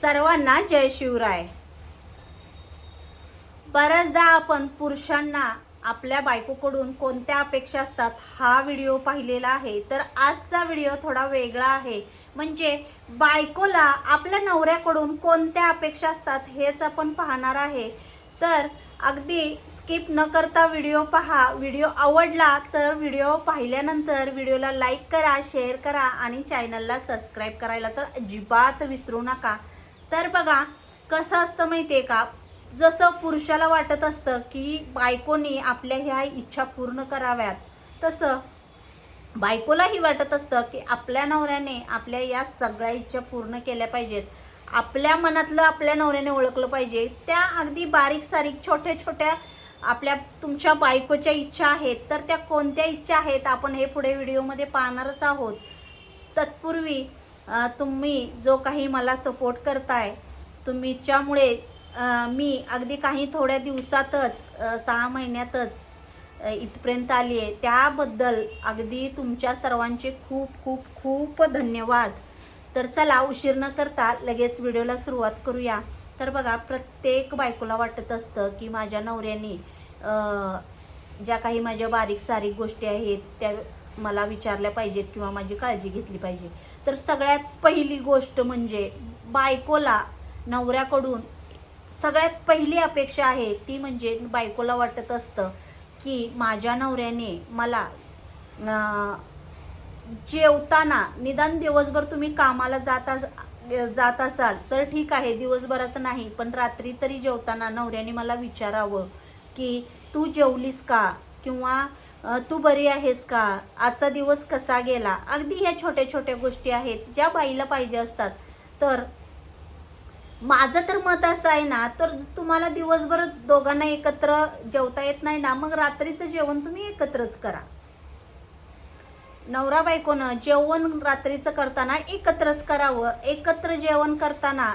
सर्वांना जय शिवराय. बऱ्याचदा आपण पुरुषांना आपल्या बायकोकडून कोणत्या अपेक्षा असतात हा व्हिडिओ पाहिलेला आहे. तर आजचा व्हिडिओ थोडा वेगळा आहे. म्हणजे बायकोला आपल्या नवऱ्याकडून कोणत्या अपेक्षा असतात हेच आपण पाहणार आहे. तर अगदी स्किप न करता व्हिडिओ पहा. व्हिडिओ आवडला तर व्हिडिओ पाहिल्यानंतर व्हिडिओला लाईक करा शेअर करा आणि चॅनलला सबस्क्राईब करायला तर अजिबात विसरू नका. तर बघा कसं असतं माहिती आहे का? जसं पुरुषाला वाटत असतं की बायकोनी आपल्या ह्या इच्छा पूर्ण कराव्यात तसं बायकोलाही वाटत असतं की आपल्या नवऱ्याने आपल्या या सगळ्या इच्छा पूर्ण केल्या पाहिजेत. आपल्या मनातलं आपल्या नवऱ्याने ओळखलं पाहिजे. त्या अगदी बारीक सारीक छोट्या छोट्या आपल्या तुमच्या बायकोच्या इच्छा आहेत तर त्या कोणत्या इच्छा आहेत आपण हे पुढे व्हिडिओमध्ये पाहणारच आहोत. तत्पूर्वी तुम्ही जो काही मला सपोर्ट करताय तुमच्यामुळे मी अगदी काही थोड्या दिवसातच सहा महिन्यातच इथपर्यंत आली आहे. त्याबद्दल अगदी तुमच्या सर्वांचे खूप खूप खूप धन्यवाद. तर चला उशीर न करता लगेच व्हिडिओला सुरुवात करूया. तर बघा प्रत्येक बायकोला वाटत असतं की माझ्या नवऱ्याने ज्या काही माझ्या बारीक सारीक गोष्टी आहेत त्या मला विचारल्या पाहिजेत किंवा माझी काळजी घेतली पाहिजे. तर सगळ्यात पहिली गोष्ट म्हणजे बायकोला नवऱ्याकडून सगळ्यात पहिली अपेक्षा आहे ती म्हणजे बायकोला वाटत असतं की माझ्या नवऱ्याने मला जेवताना निदान दिवसभर तुम्ही कामाला जात अस- जात असाल तर ठीक आहे दिवसभराचं नाही पण रात्री तरी जेवताना नवऱ्याने मला विचारावं की तू जेवलीस का? किंवा तू बरी आहेस का? आजचा दिवस कसा गेला? अगदी ह्या छोट्या छोट्या गोष्टी आहेत ज्या बाईला पाहिजे असतात. तर माझं तर मत असं आहे ना तर तुम्हाला दिवसभर दोघांना एकत्र जेवता येत नाही ना मग रात्रीचं जेवण तुम्ही एकत्रच करा. नवरा बायकोनं जेवण रात्रीचं करताना एकत्रच करावं. एकत्र जेवण करताना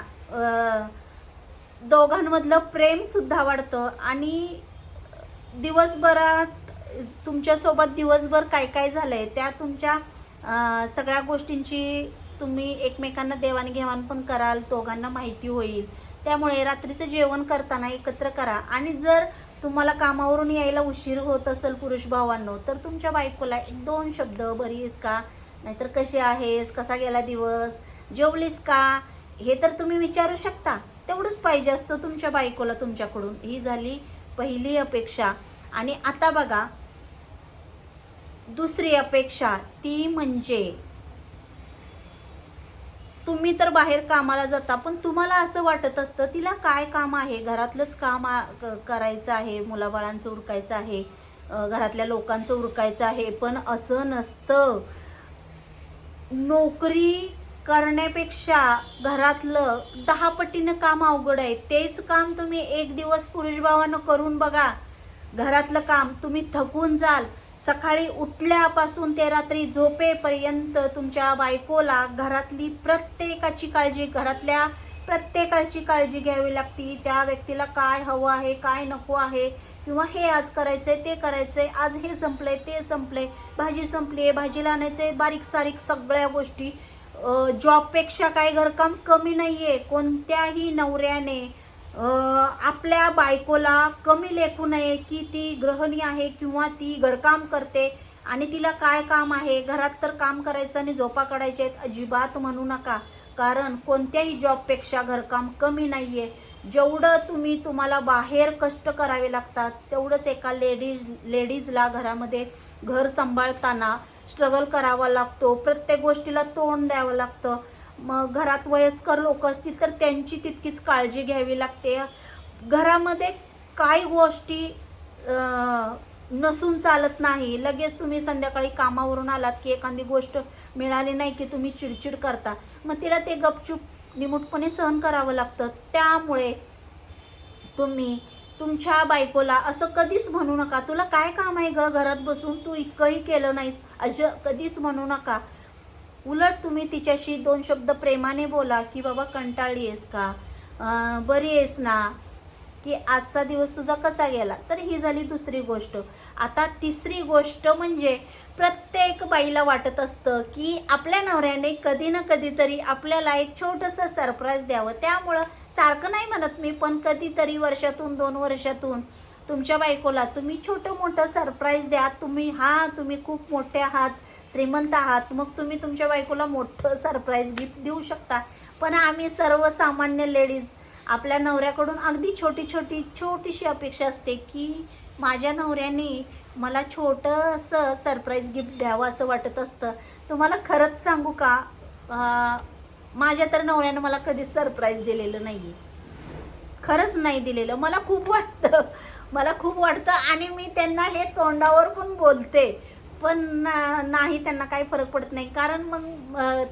दोघांमधलं प्रेमसुद्धा वाढतं आणि दिवसभरात तुमच्यासोबत दिवसभर काय काय झालं आहे त्या तुमच्या सगळ्या गोष्टींची तुम्ही एकमेकांना देवाणघेवाण पण कराल दोघांना माहिती होईल. त्यामुळे रात्रीचं जेवण करताना एकत्र करा. आणि जर तुम्हाला कामावरून यायला उशीर होत असेल पुरुष भावांनो तर तुमच्या बायकोला एक दोन शब्द बरी आहेस का? नाहीतर कशी आहेस? कसा गेला दिवस? जेवलीस का? हे तर तुम्ही विचारू शकता. तेवढंच पाहिजे असतं तुमच्या बायकोला तुमच्याकडून. ही झाली पहिली अपेक्षा. आणि आता बघा दुसरी अपेक्षा ती म्हणजे तुम्ही तर बाहेर कामाला जाता पण तुम्हाला असं वाटत असतं तिला काय काम आहे? घरातलंच काम क- करायचं आहे मुलाबाळांचं उरकायचं आहे घरातल्या लोकांचं उरकायचं आहे पण असं नसतं. नोकरी करण्यापेक्षा घरातलं दहा पटीनं काम अवघड आहे तेच काम तुम्ही एक दिवस पुरुषभावानं करून बघा. घरातलं काम तुम्ही थकून जाल सकाळी उठल्यापासून ते रात्री झोपेपर्यंत तुमच्या बायकोला घरातली प्रत्येकाची काळजी घरातल्या प्रत्येकाची काळजी घ्यावी लागती. त्या व्यक्तीला काय हवं आहे काय नको आहे किंवा हे आज करायचंय ते करायचंय आज हे संपलंय ते संपलंय भाजी संपली आहे भाजीला आणायचंय बारीक सारीक सगळ्या गोष्टी. जॉबपेक्षा काय घरकाम कमी नाही आहे कोणत्याही नवऱ्याने आपल्या बायकोला कमी लेखू नये की ती गृहिणी आहे किंवा ती घरकाम करते आणि तिला काय काम आहे? घरात तर काम करायचं आणि झोपा काढायचे आहेत. अजिबात म्हणू नका. कारण कोणत्याही जॉबपेक्षा घरकाम कमी नाही आहे जेवढं तुम्ही तुम्हाला बाहेर कष्ट करावे लागतात तेवढंच एका लेडीज लेडीजला घरामध्ये घर सांभाळताना स्ट्रगल करावा लागतो. प्रत्येक गोष्टीला तोंड द्यावं लागतं. मग घरात वयस्कर लोक असतील तर त्यांची तितकीच काळजी घ्यावी लागते. घरामध्ये काही गोष्टी नसून चालत नाही. लगेच तुम्ही संध्याकाळी कामावरून आलात की एखादी गोष्ट मिळाली नाही की तुम्ही चिडचिड करता. मग तिला ते गपचूप निमूटपणे सहन करावं लागतं. त्यामुळे तुम्ही तुमच्या बायकोला असं कधीच म्हणू नका. तुला काय काम आहे ग? घरात बसून तू इतकंही केलं नाहीस. अज कधीच म्हणू नका. उलट तुम्ही तिच्याशी दोन शब्द प्रेमाने बोला की बाबा कंटाळली आहेस का? बरी आहेस ना? की आजचा दिवस तुझा कसा गेला? तर ही झाली दुसरी गोष्ट. आता तिसरी गोष्ट म्हणजे प्रत्येक बाईला वाटत असतं की आपल्या नवऱ्याने कधी ना कधीतरी आपल्याला एक छोटंसं सरप्राईज द्यावं. त्यामुळं सारखं नाही म्हणत मी पण कधीतरी वर्षातून दोन वर्षातून तुमच्या बायकोला तुम्ही छोटं मोठं सरप्राईज द्या. तुम्ही हा तुम्ही खूप मोठे आहात. श्रीमंत आहात मग तुम्ही तुमच्या बायकोला मोठं सरप्राईज गिफ्ट देऊ शकता. पण आम्ही सर्वसामान्य लेडीज आपल्या नवऱ्याकडून अगदी छोटी छोटी छोटीशी अपेक्षा असते की माझ्या नवऱ्याने मला छोटंसं सरप्राईज गिफ्ट द्यावं असं वाटत असतं. तुम्हाला खरंच सांगू का? माझ्या तर नवऱ्यानं मला कधीच सरप्राईज दिलेलं नाही आहे खरंच नाही दिलेलं. मला खूप वाटतं. मला खूप वाटतं आणि मी त्यांना हे तोंडावर पण बोलते. पण ना- नाही त्यांना काही फरक पडत नाही. कारण मग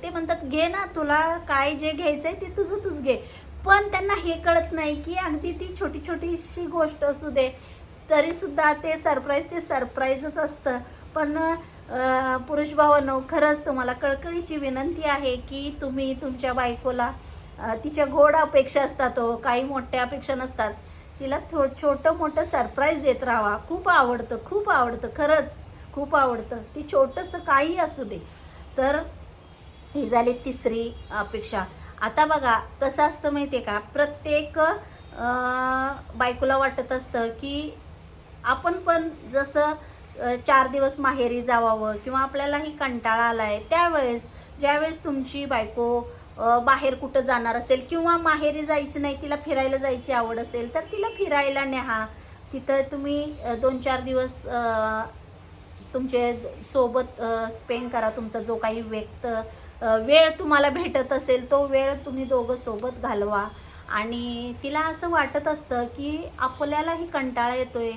ते म्हणतात घे ना तुला काय जे घ्यायचं आहे ते तुझं तुझं घे. पण त्यांना हे कळत नाही की अगदी ती छोटी छोटीशी गोष्ट असू दे तरीसुद्धा ते सरप्राईज ते सरप्राईजच असतं. पण पुरुष भावानो खरंच तुम्हाला कळकळीची विनंती आहे की तुम्ही तुमच्या बायकोला तिच्या गोड अपेक्षा असतात हो काही मोठ्या अपेक्षा नसतात. तिला थो छोटं मोठं सरप्राईज देत राहावा. खूप आवडतं खूप आवडतं खरंच. खूप आवडतं. ती छोटंसं काही असू दे. तर ही झाली तिसरी अपेक्षा. आता बघा कसं असतं माहिती आहे का? प्रत्येक बायकोला वाटत असतं की आपण पण जसं चार दिवस माहेरी जावावं किंवा आपल्यालाही कंटाळा आला आहे त्यावेळेस ज्यावेळेस तुमची बायको बाहेर कुठं जाणार असेल किंवा माहेरी जायची नाही तिला फिरायला जायची आवड असेल तर तिला फिरायला न्या. तिथं तुम्ही दोन चार दिवस तुमचे सोबत स्पेंड करा तुमचा जो काही व्यक्त वेळ तुम्हाला भेटत असेल तो वेळ तुम्ही दोघं सोबत घालवा. आणि तिला असं वाटत असतं की आपल्यालाही कंटाळा येतोय.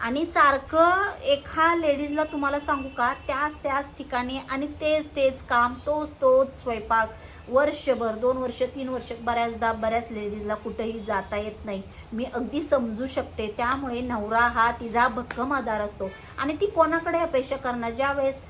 आणि सारखं एका लेडीजला तुम्हाला सांगू का त्याच त्याच ठिकाणी आणि तेच तेच काम तोच तोच स्वयंपाक. वर्षभर दोन वर्ष तीन वर्ष बऱ्याचदा बऱ्याच लेडीजला कुठेही जाता येत नाही. मी अगदी समजू शकते. त्यामुळे नवरा हा तिचा भक्कम आधार असतो. आणि ती कोणाकडे अपेक्षा करणार? ज्यावेळेस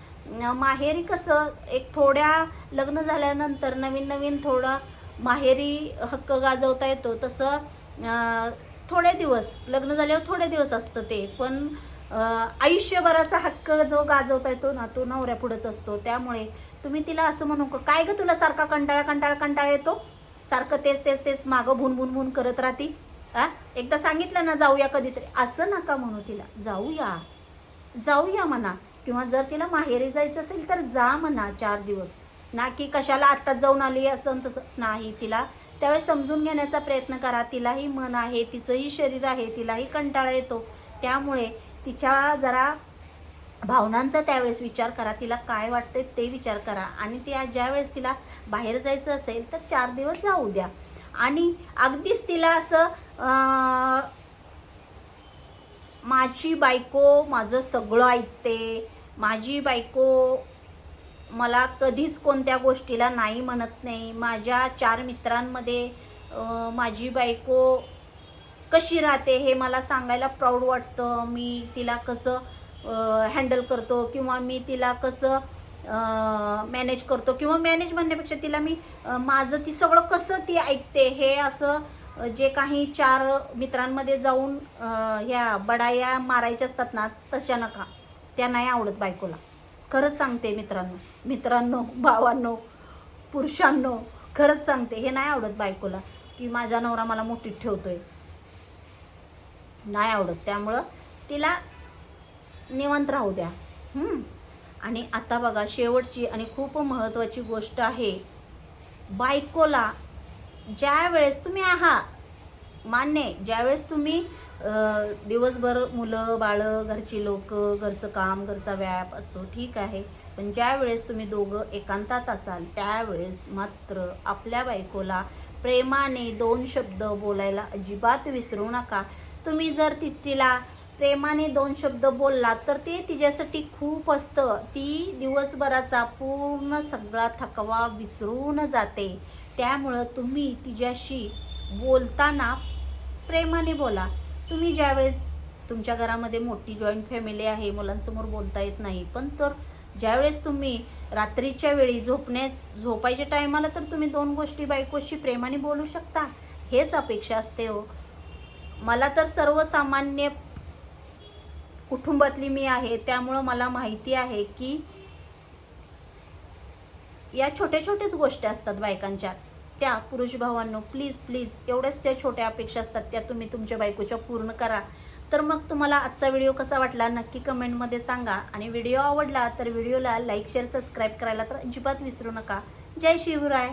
माहेरी कसं एक थोड्या लग्न झाल्यानंतर नवीन नवीन थोडा माहेरी हक्क गाजवता येतो तसं थोडे दिवस लग्न झाल्यावर थोडे दिवस असतं ते. पण आयुष्यभराचा हक्क जो गाजवता येतो ना तो नवऱ्यापुढंच असतो. त्यामुळे तुम्ही तिला असं म्हणू का? काय गं तुला सारखा कंटाळा कंटाळा कंटाळा येतो? सारखं तेच तेच तेच मागं भून भून भून करत राहती. आ? एकदा सांगितलं ना जाऊया कधीतरी. असं नका म्हणू तिला. जाऊया. जाऊया म्हणा. किंवा जर तिला माहेरी जायचं असेल तर जा म्हणा चार दिवस. ना की कशाला आत्ताच जाऊन आली असं तसं. नाही तिला त्यावेळेस समजून घेण्याचा प्रयत्न करा. तिलाही मन आहे तिचंही शरीर आहे तिलाही कंटाळा येतो. त्यामुळे तिच्या जरा भावनांचा त्यावेळेस विचार करा तिला काय वाटते ते विचार करा. आणि ती आज ज्यावेळेस तिला बाहेर जायचं असेल तर चार दिवस जाऊ द्या. आणि अगदीच तिला असं माझी बायको माझं सगळं ऐकते. माझी बायको मला कधीच कोणत्या गोष्टीला नाही म्हणत नाही. माझ्या चार मित्रांमध्ये माझी बायको कशी राहते हे मला सांगायला प्राऊड वाटतं. मी तिला कसं हँडल करतो किंवा मी तिला कसं मॅनेज करतो किंवा मॅनेज म्हणण्यापेक्षा तिला मी माझं ती सगळं कसं ती ऐकते हे असं जे काही चार मित्रांमध्ये जाऊन ह्या बडाया मारायच्या असतात ना तशा नका. त्या नाही आवडत बायकोला. खरंच सांगते मित्रांनो मित्रांनो भावांनो पुरुषांनो खरंच सांगते हे नाही आवडत बायकोला की माझा नवरा मला मोठीत ठेवतोय. नाही आवडत. त्यामुळं तिला निवांत राहू द्या. आणि आता बघा शेवटची आणि खूप महत्त्वाची गोष्ट आहे बायकोला ज्या वेळेस तुम्ही आहात मान्य आहे ज्यावेळेस तुम्ही दिवसभर मुलं बाळं घरची लोक घरचं काम घरचा व्याप असतो ठीक आहे. पण ज्या वेळेस तुम्ही दोघं एकांतात असाल त्यावेळेस मात्र आपल्या बायकोला प्रेमाने दोन शब्द बोलायला अजिबात विसरू नका. तुम्ही जर ती तिला प्रेमाने दोन शब्द बोललात तर ते तिच्यासाठी खूप असतं. ती दिवसभराचा पूर्ण सगळा थकवा विसरून जाते. त्यामुळं तुम्ही तिच्याशी बोलताना प्रेमाने बोला. तुम्ही ज्यावेळेस तुमच्या घरामध्ये मोठी जॉईंट फॅमिली आहे मुलांसमोर बोलता येत नाही पण तर ज्यावेळेस तुम्ही रात्रीच्या वेळी झोपण्या झोपायच्या टायमाला तर तुम्ही दोन गोष्टी बायकोशी प्रेमाने बोलू शकता. हेच अपेक्षा असते हो. मला तर सर्वसामान्य कुटुंबातली मी आहे त्यामुळं मला माहिती आहे की या छोट्या छोट्याच गोष्टी असतात बायकांच्या. त्या पुरुष भावांनो प्लीज प्लीज एवढ्याच त्या छोट्या अपेक्षा असतात त्या तुम्ही तुमच्या बायकोच्या पूर्ण करा. तर मग तुम्हाला आजचा व्हिडिओ कसा वाटला नक्की कमेंटमध्ये सांगा. आणि व्हिडिओ आवडला तर व्हिडिओला लाईक शेअर सबस्क्राईब करायला तर अजिबात विसरू नका. जय शिवराय.